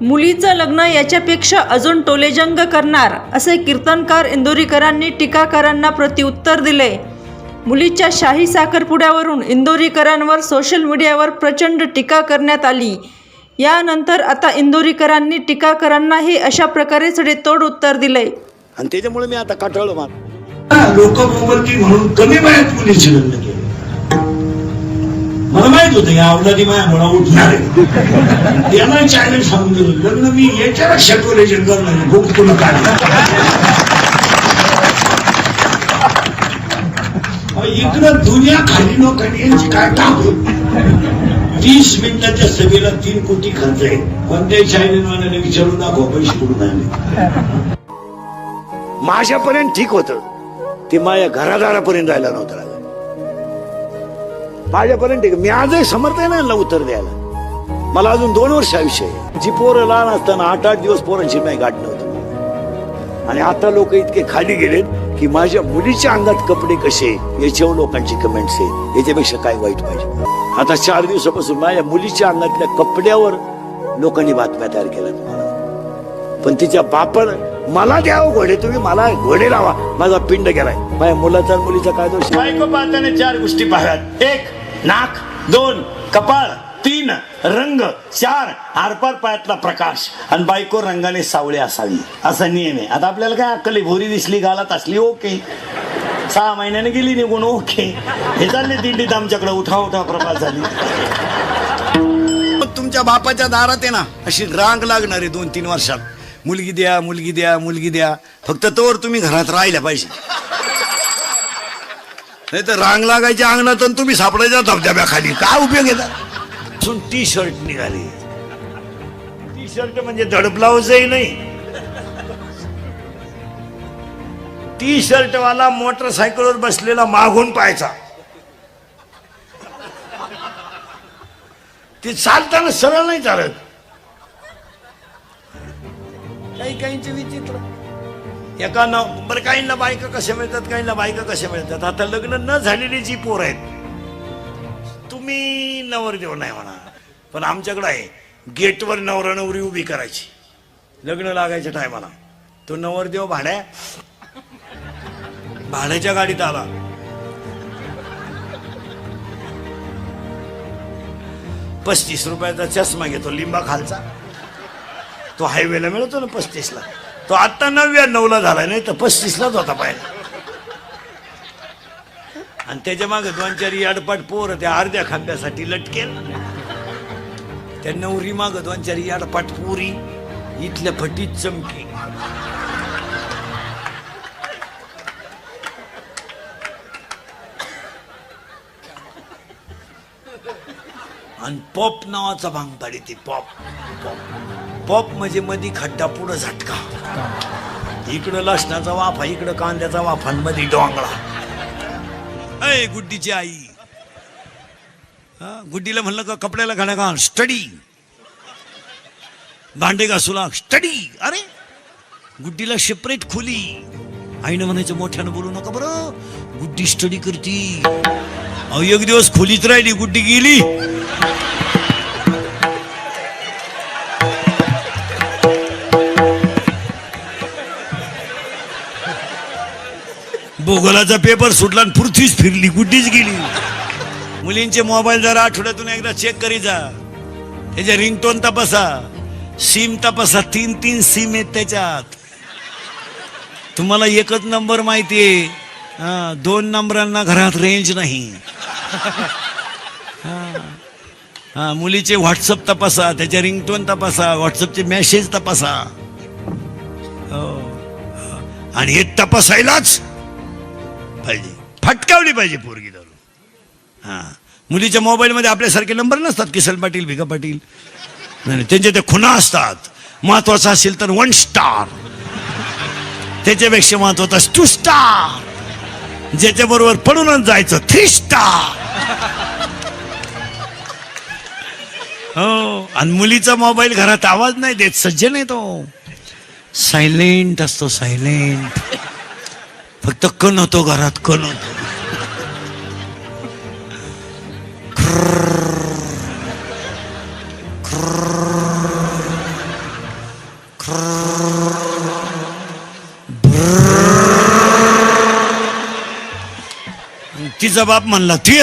मुलीचं लग्न याच्यापेक्षा अजून टोलेजंग करणार असे कीर्तनकार इंदोरीकरांनी टीकाकारांना प्रत्युत्तर दिले. मुलीच्या शाही साखरपुड्यावरून इंदोरीकरांवर सोशल मीडियावर प्रचंड टीका करण्यात आली. यानंतर आता इंदोरीकरांनी टीकाकारांनाही अशा प्रकारे सडेतोड उत्तर दिले. आणि त्याच्यामुळे मी आता काटाळलो मार लोक म्हणून कमी वयात मुलीचे लग्न केले. मला माहीत होतं या अवलादी माया मला उठणार आहे. त्यांना चॅलेंज सांगून दिलं लग्न मी याच्या शकवले जंगल नाही खूप तुला इकडं दुनिया खाली लोकांनी यांची काय काम तीस मिनिटाच्या सभेला तीन कोटी खर्च आहे कोणत्याही चायनीजवाल्याने विचारून दाखव पैसे कुठून आले? माझ्यापर्यंत ठीक होतं. ते माझ्या घरादारापर्यंत राहिला नव्हतं. माझ्यापर्यंत मी आजही समर्थ आहे ना यांना उत्तर द्यायला. मला अजून दोन वर्ष आयुष्य आहे. जी पोरं लहान असताना आठ आठ दिवस पोरांची नाही गाठ नव्हतं. आणि आता लोक इतके खाली गेलेत की माझ्या मुलीच्या अंगात कपडे कसे याच्यावर लोकांची कमेंट्स आहे याच्यापेक्षा काय वाईट पाहिजे? आता चार दिवसापासून माझ्या मुलीच्या अंगातल्या कपड्यावर लोकांनी बातम्या तयार केल्या तुम्हाला पण तिच्या बापान मला द्यावं घोडे तुम्ही मला घोडे लावा. माझा पिंड गेलाय. माझ्या मुलाचा मुलीचा काय दोष बायको पाहताना चार गोष्टी पाहतात एक नाक दोन कपाळ तीन रंग चार आरपार पायातला प्रकाश. आणि बायको रंगाने सावळे असावी. असा नियम आहे. आता आपल्याला काय अक्कली भोरी दिसली गालात असली ओके. सहा महिन्याने गेली निघून ओके. हे चालले दिंडीत आमच्याकडे. उठा उठा प्रभात झाली. तुमच्या बापाच्या दारात आहे ना अशी रांग लागणार आहे दोन तीन वर्षात. मुलगी द्या मुलगी द्या मुलगी द्या. फक्त तोवर तुम्ही घरात राहिल्या पाहिजे. नाही तर रांग लागायच्या अंगणात तुम्ही सापडायच्या धबधब्याखाली. काय उपयोग येतात टी शर्ट निघाली. टी शर्ट म्हणजे धड ब्लाऊजही नाही. टी शर्ट वाला मोटरसायकलवर बसलेला मागून पाहायचा. ते चालताना सरळ नाही चालत. काही काहींचे विचित्र. एका न बरं काहींना बायका कशा मिळतात काहींना बायका कशा मिळतात? आता लग्न न झालेली जी पोर आहेत तुम्ही नवरदेव नाही म्हणा. पण आमच्याकडे आहे गेटवर नवरा नवरी उभी करायची. लग्न लागायच्या टायमाला. तो नवरदेव भाड्या भाड्याच्या गाडीत आला. पस्तीस रुपयाचा चष्मा घेतो लिंबा खालचा तो हायवेला मिळतो ना पस्तीसला? तो आत्ता नव्याण्णवला झाला नाही तर पस्तीसलाच होता पाहिजे आणि त्याच्यामागे दोन चार याडपाट पोर त्या अर्ध्या खांब्यासाठी लटकेल. त्या नवरी माग दोन चार याडपाट पोरी इथल्या फटीत चमकी. आणि पॉप नावाचा भांग पाडी ती पॉप पॉप. पॉप म्हणजे मधी खड्डा पुढं झटका. इकडं लसणाचा वाफा इकडं कांद्याचा वाफा मध्ये डोंगळा. अय गुड्डीची आई. हा, गुड्डीला म्हणलं का कपड्याला घाण्या का स्टडी. भांडे घासूला स्टडी. अरे गुड्डीला सेपरेट खोली. आईनं म्हणायचं मोठ्यानं बोलू नका बरं. गुड्डी स्टडी करती. अहो एक दिवस खोलीत राहिली गुड्डी गेली. भूगोलाचा पेपर सुटला आणि पृथ्वीच फिरली गुड्डीच गेली. मुलींचे मोबाईल जरा आठवड्यातून एकदा चेक करी जा. त्याच्या रिंगटोन तपासा. सिम तपासा तीन तीन सिम आहेत त्याच्यात. तुम्हाला एकच नंबर माहिती आहे दोन नंबरांना घरात रेंज नाही. हा. मुलीचे व्हॉट्सअप तपासा त्याच्या रिंगटोन तपासा व्हॉट्सअपचे मेसेज तपासा. हो, हो. आणि हे तपासायलाच पाहिजे. फटकावली पाहिजे पोरगी धरून हा. मुलीच्या मोबाईलमध्ये आपल्यासारखे नंबर नसतात किसन पाटील भिका पाटील. नाही त्यांचे ते खुना असतात. महत्त्वाचा असेल तर वन स्टार त्याच्यापेक्षा महत्त्वाचा टू स्टार ज्याच्याबरोबर पडूनच जायचं थ्री स्टार हो आणि मुलीचा मोबाईल घरात आवाज नाही देत सज्जन नाही तो. सायलेंट असतो सायलेंट फक्त कण होतो घरात कण होतो. तिचा बाप म्हणला ती